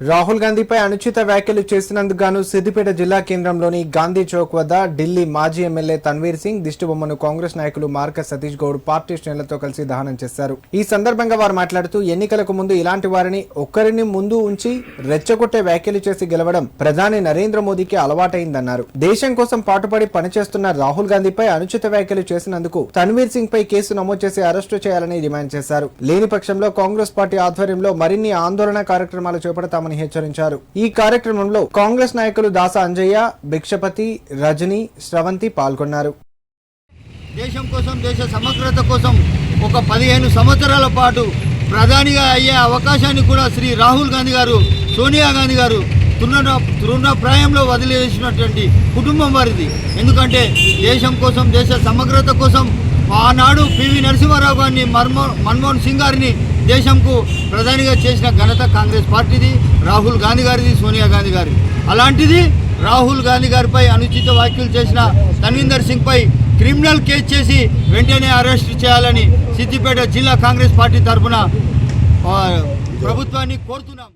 రాహుల్ గాంధీపై అనుచిత వ్యాఖ్యలు చేసినందుకు గాను సిద్దిపేట జిల్లా కేంద్రంలోని గాంధీ చౌక్ వద్ద ఢిల్లీ మాజీ ఎమ్మెల్యే తన్వీర్ సింగ్ దిష్టిబొమ్మను కాంగ్రెస్ నాయకులు మార్క సతీష్ గౌడ్ పార్టీ శ్రేణులతో కలిసి దహనం చేశారు. ఈ సందర్భంగా వారు మాట్లాడుతూ ఎన్నికలకు ముందు ఇలాంటి వారిని ఒక్కరిని ముందు ఉంచి రెచ్చగొట్టే వ్యాఖ్యలు చేసి గెలవడం ప్రధాని నరేంద్ర మోదీకి అలవాటైందన్నారు. దేశం కోసం పాటుపడి పనిచేస్తున్న రాహుల్ గాంధీపై అనుచిత వ్యాఖ్యలు చేసినందుకు తన్వీర్ సింగ్ పై కేసు నమోదు చేసి అరెస్టు చేయాలని డిమాండ్ చేశారు. లేని పక్షంలో కాంగ్రెస్ పార్టీ ఆధ్వర్యంలో మరిన్ని ఆందోళన కార్యక్రమాలు చేపడతామని హెచ్చరించారు. ఈ కార్యక్రమంలో కాంగ్రెస్ నాయకులు దాస అంజయ్య భిక్షపతి రజని స్రవంతి పాల్గొన్నారు. దేశం కోసం దేశ సమగ్రత కోసం ఒక పదిహేను సంవత్సరాల పాటు ప్రధానిగా అయ్యే అవకాశాన్ని కూడా శ్రీ రాహుల్ గాంధీ గారు సోనియా గాంధీ గారు తృణ తృణప్రాయంలో వదిలేసినటువంటి కుటుంబం వారిది. ఎందుకంటే దేశం కోసం దేశ సమగ్రత కోసం ఆనాడు పివి నరసింహారావు గారిని మన్మోహన్ సింగ్ గారిని దేశంకు ప్రధానిగా చేసిన ఘనత కాంగ్రెస్ పార్టీది రాహుల్ గాంధీ గారిది సోనియా గాంధీ గారి అలాంటిది రాహుల్ గాంధీ గారిపై అనుచిత వ్యాఖ్యలు చేసిన తన్వీందర్ సింగ్పై క్రిమినల్ కేసు చేసి వెంటనే అరెస్ట్ చేయాలని సిద్దిపేట జిల్లా కాంగ్రెస్ పార్టీ తరఫున ప్రభుత్వాన్ని కోరుతున్నాం.